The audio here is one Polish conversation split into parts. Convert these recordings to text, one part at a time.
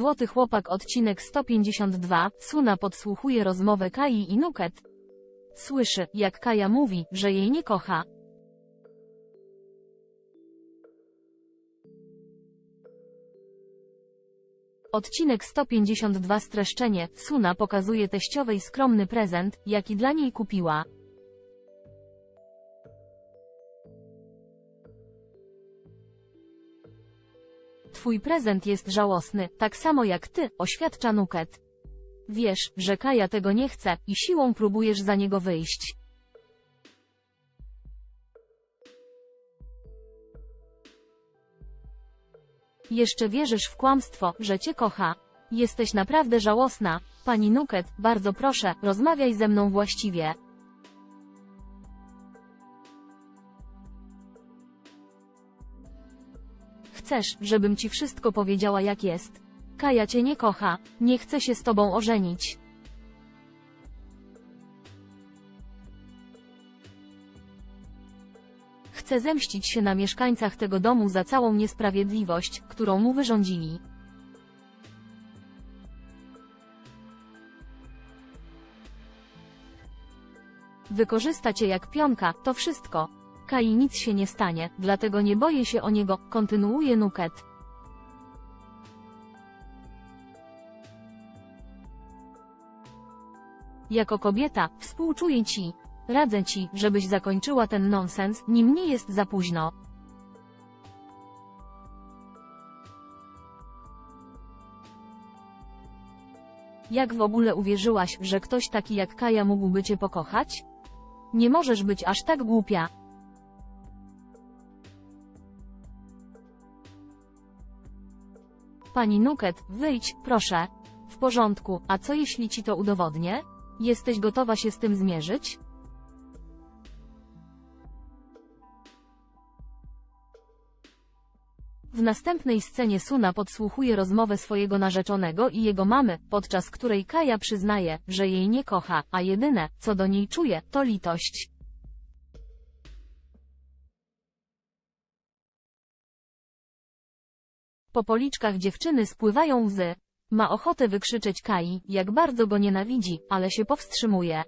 Złoty chłopak odcinek 152, Suna podsłuchuje rozmowę Kai i Nuket. Słyszy, jak Kaja mówi, że jej nie kocha. Odcinek 152 Streszczenie, Suna pokazuje teściowej skromny prezent, jaki dla niej kupiła. Twój prezent jest żałosny, tak samo jak ty, oświadcza Nuket. Wiesz, że Kaja tego nie chce i siłą próbujesz za niego wyjść. Jeszcze wierzysz w kłamstwo, że cię kocha. Jesteś naprawdę żałosna. Pani Nuket, bardzo proszę, rozmawiaj ze mną właściwie. Chcesz, żebym ci wszystko powiedziała jak jest. Kaja cię nie kocha, nie chce się z tobą ożenić. Chce zemścić się na mieszkańcach tego domu za całą niesprawiedliwość, którą mu wyrządzili. Wykorzysta cię jak pionka, to wszystko. Kai nic się nie stanie, dlatego nie boję się o niego, kontynuuje Nuket. Jako kobieta, współczuję ci. Radzę ci, żebyś zakończyła ten nonsens, nim nie jest za późno. Jak w ogóle uwierzyłaś, że ktoś taki jak Kaja mógłby cię pokochać? Nie możesz być aż tak głupia. Pani Nuket, wyjdź, proszę. W porządku, a co jeśli ci to udowodnię? Jesteś gotowa się z tym zmierzyć? W następnej scenie Suna podsłuchuje rozmowę swojego narzeczonego i jego mamy, podczas której Kaja przyznaje, że jej nie kocha, a jedyne, co do niej czuje, to litość. Po policzkach dziewczyny spływają łzy. Ma ochotę wykrzyczeć Kai, jak bardzo go nienawidzi, ale się powstrzymuje.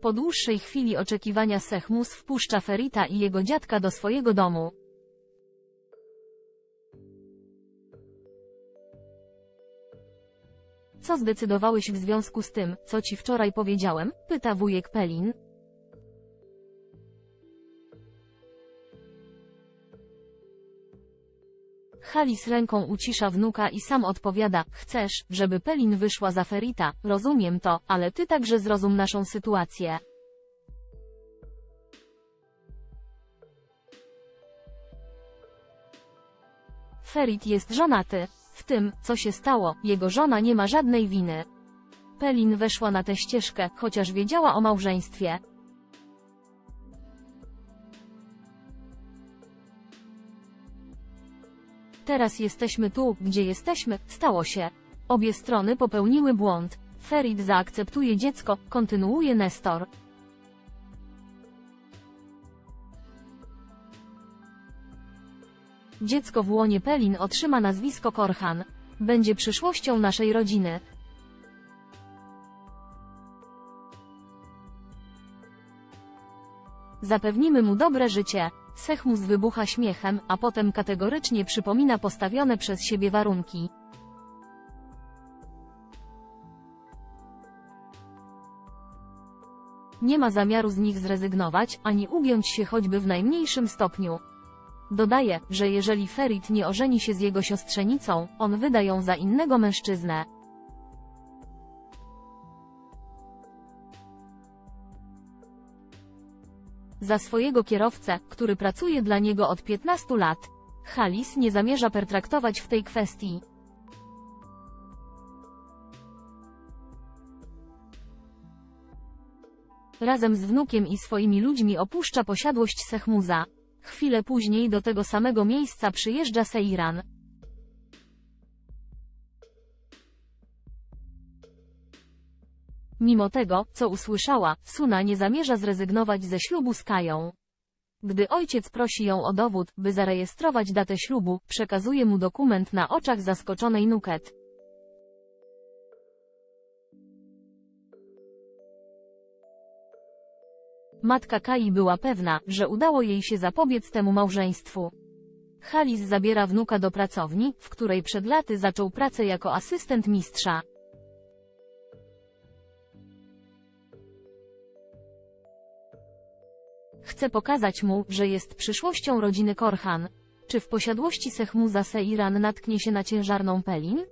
Po dłuższej chwili oczekiwania Sechmus wpuszcza Ferita i jego dziadka do swojego domu. Co zdecydowałeś w związku z tym, co ci wczoraj powiedziałem? Pyta wujek Pelin. Halis ręką ucisza wnuka i sam odpowiada, chcesz, żeby Pelin wyszła za Ferita, rozumiem to, ale ty także zrozum naszą sytuację. Ferit jest żonaty. W tym, co się stało, jego żona nie ma żadnej winy. Pelin weszła na tę ścieżkę, chociaż wiedziała o małżeństwie. Teraz jesteśmy tu, gdzie jesteśmy, stało się. Obie strony popełniły błąd. Ferit zaakceptuje dziecko, kontynuuje Nestor. Dziecko w łonie Pelin otrzyma nazwisko Korhan. Będzie przyszłością naszej rodziny. Zapewnimy mu dobre życie. Sechmus wybucha śmiechem, a potem kategorycznie przypomina postawione przez siebie warunki. Nie ma zamiaru z nich zrezygnować, ani ugiąć się choćby w najmniejszym stopniu. Dodaje, że jeżeli Ferit nie ożeni się z jego siostrzenicą, on wyda ją za innego mężczyznę. Za swojego kierowcę, który pracuje dla niego od 15 lat. Halis nie zamierza pertraktować w tej kwestii. Razem z wnukiem i swoimi ludźmi opuszcza posiadłość Sechmuza. Chwilę później do tego samego miejsca przyjeżdża Seiran. Mimo tego, co usłyszała, Suna nie zamierza zrezygnować ze ślubu z Kają. Gdy ojciec prosi ją o dowód, by zarejestrować datę ślubu, przekazuje mu dokument na oczach zaskoczonej Nuket. Matka Kai była pewna, że udało jej się zapobiec temu małżeństwu. Halis zabiera wnuka do pracowni, w której przed laty zaczął pracę jako asystent mistrza. Chce pokazać mu, że jest przyszłością rodziny Korhan. Czy w posiadłości Sehmuza Seiran natknie się na ciężarną Pelin?